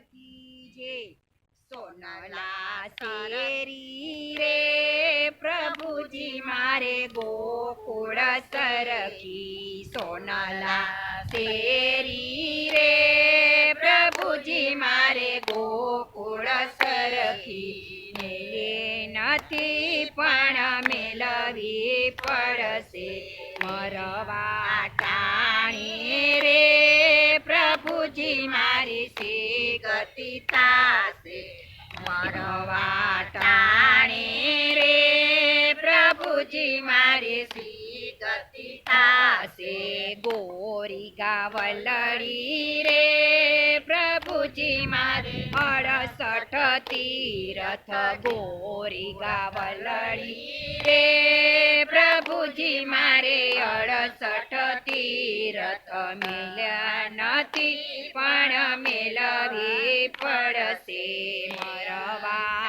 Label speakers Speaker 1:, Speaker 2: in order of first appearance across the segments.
Speaker 1: કી જે સોનલા શેરી રે પ્રભુજી મારે ગોકુળ સરખી સોનલા શેરી રે પ્રભુજી મારે ગોકુળ સરખી મેલે નથી પણ મેલવી પડશે. મરવા ટાણી રે પ્રભુજી મારી ગતિ તાસે મરવા ટાણી રે પ્રભુજી મારી સી ગતિ ગોરી ગાવલડી રે પ્રભુજી મારે અડસઠ તીરથ ગોરી ગાવલડી રે પ્રભુજી મારે અડસઠ તીરથ મિલ્યા નથી પણ મેલવી પડશે મરવા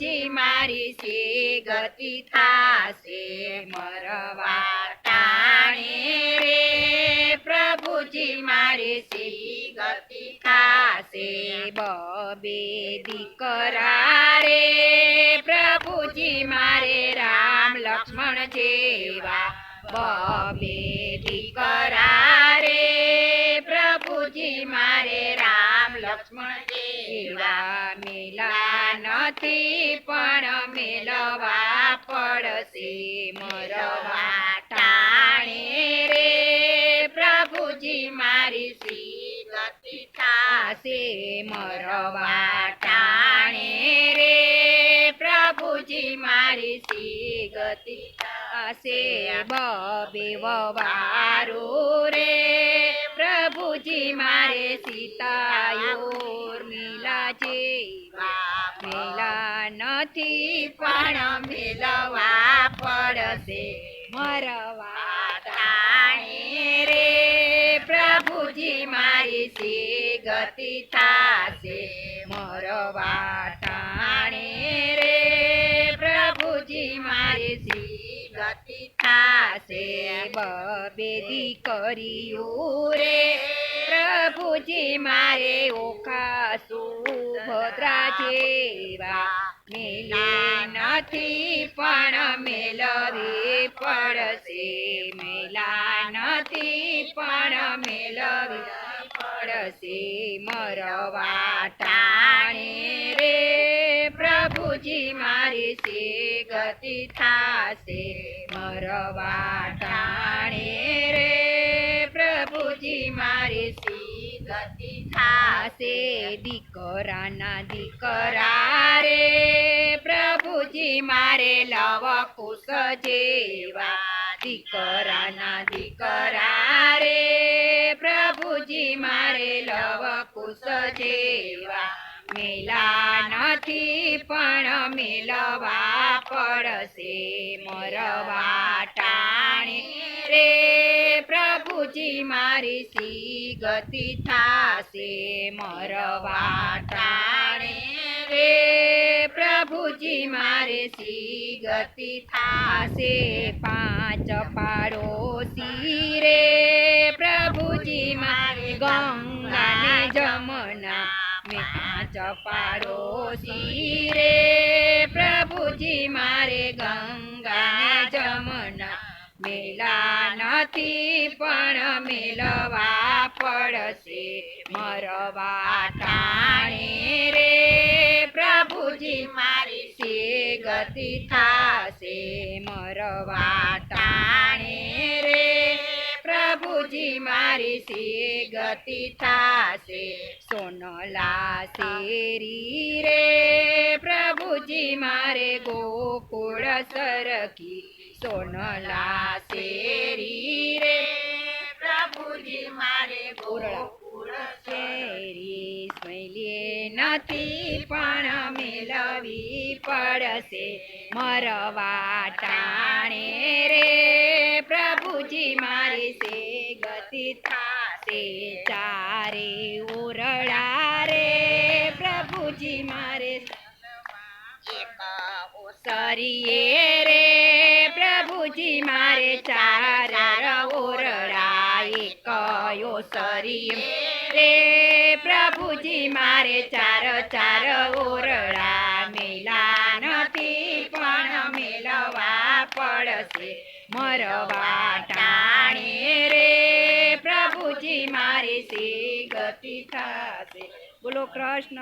Speaker 1: પ્રભુજી મારી સી ગતિ થાશે મરવા ટાણી રે. પ્રભુજી મારી સી ગતિ થાશે બબે દીકરા રે. પ્રભુજી મારે રામ લક્ષ્મણ જેવા બબે દીકરા રે. પ્રભુજી મારે રામ લક્ષ્મણ જેવા મેલા નથી, પણ મેલવા પડશે. મરવા ટાણે રે. પ્રભુજી મારી શ્રી ગતિ મરવા ટાણે રે. પ્રભુજી મારી શ્રી ગતિ થાશે. બબે વારો રે. પ્રભુજી મારે સીતાયો મિલા જેવા મેલા નથી પણ મેલવા પડશે. મરવા તાણી રે પ્રભુજી મારી સી ગતિ થાશે. મરવા તાણી રે પ્રભુજી મારી સી ગતિ થાશે. બબે દીકરીઓ રે પ્રભુજી મારે ઓખા સુભદ્રા જેવા મેલે નથી પણ મેલવી પડશે મેલા નથી પણ મેલવી પડશે. મરવા ટાણે રે પ્રભુજી, મારી સે ગતિ થાશે. મરવા ટાણે રે પ્રભુજી, મારી સી થાશે દીકરાના દીકરા રે પ્રભુજી મારે લવ કુશ જેવા દીકરાના દીકરા રે પ્રભુજી મારે લવ કુશ જેવા મેલા નથી પણ મેલવા પડશે મરવા ટાણી રે પ્રભુજી મારી સી ગતિ થાશે મરવા ટાણે રે. પ્રભુજી, મારે સી ગતિ થાશે, પાંચ પાડોશી રે. પ્રભુજી, મારે ગંગાને જમના, પાંચ પાડોશી રે. પ્રભુજી, મારે ગંગાને જમના મેલા નથી પણ મેલવા પડશે. મરવા ટાણે રે પ્રભુજી, મારી સે ગતિ થાશે. મરવા ટાણે રે પ્રભુજી, મારી સે ગતિ થાશે. સોનલા શેરી રે પ્રભુજી, મારે ગોકુળ સરખી સોનલા શેરી રે પ્રભુજી મારે ગોકુળ શેરી સ્મૈલે નથી પણ મેળવી પડશે. મરવા ટાણે રે પ્રભુજી મારી સે ગતિ થાશે. ચારે ઓરડા રે પ્રભુજી મારે સરીએ રે પ્રભુજી, મારે ચાર ઓરડાઈ કયો સરી રે પ્રભુજી, મારે ચાર ચાર ઓરડા મેલા નથી, પણ મેલવા પડશે. મરવા ટાણે રે પ્રભુજી, મારી સી ગતિ થશે? બોલો કૃષ્ણ